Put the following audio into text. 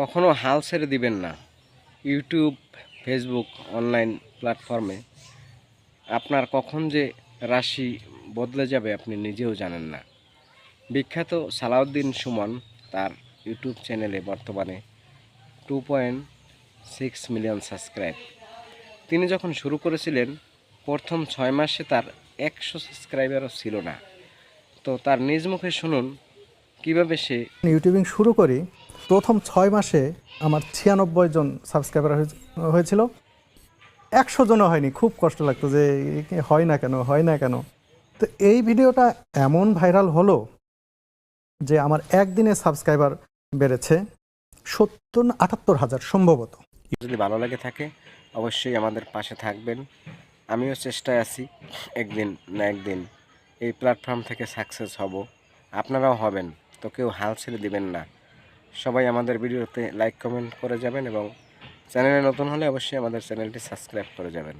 কখনো হাল ছেড়ে দিবেন না। ইউটিউব, ফেসবুক অনলাইন প্ল্যাটফর্মে আপনার কখন যে রাশি বদলে যাবে আপনি নিজেও জানেন না। বিখ্যাত সালাউদ্দিন সুমন তার ইউটিউব চ্যানেলে বর্তমানে two point six million subscribe. তিনি যখন শুরু করেছিলেন, প্রথম ছয় মাসে তার একশো সাবস্ক্রাইবারও ছিল না। তো তার নিজ মুখে শুনুন, কীভাবে সে ইউটিউবিং শুরু করি প্রথম ছয় মাসে আমার ছিয়ানব্বই জন সাবস্ক্রাইবার হয়েছিল। একশো জনও হয়নি, খুব কষ্ট লাগতো যে হয় না কেন, হয় না কেন। তো এই ভিডিওটা এমন ভাইরাল হলো যে আমার একদিনে সাবস্ক্রাইবার বেড়েছে সত্তর আটাত্তর হাজার সম্ভবত। যদি ভালো লাগে থাকে, অবশ্যই আমাদের পাশে থাকবেন। আমিও চেষ্টায় আছি, একদিন না একদিন এই প্ল্যাটফর্ম থেকে সাকসেস হব। আপনারাও হবেন, তো কেউ হাল ছেড়ে দিবেন না। সবাই আমাদের ভিডিওতে লাইক কমেন্ট করে যাবেন এবং চ্যানেলে নতুন হলে অবশ্যই আমাদের চ্যানেলটি সাবস্ক্রাইব করে যাবেন।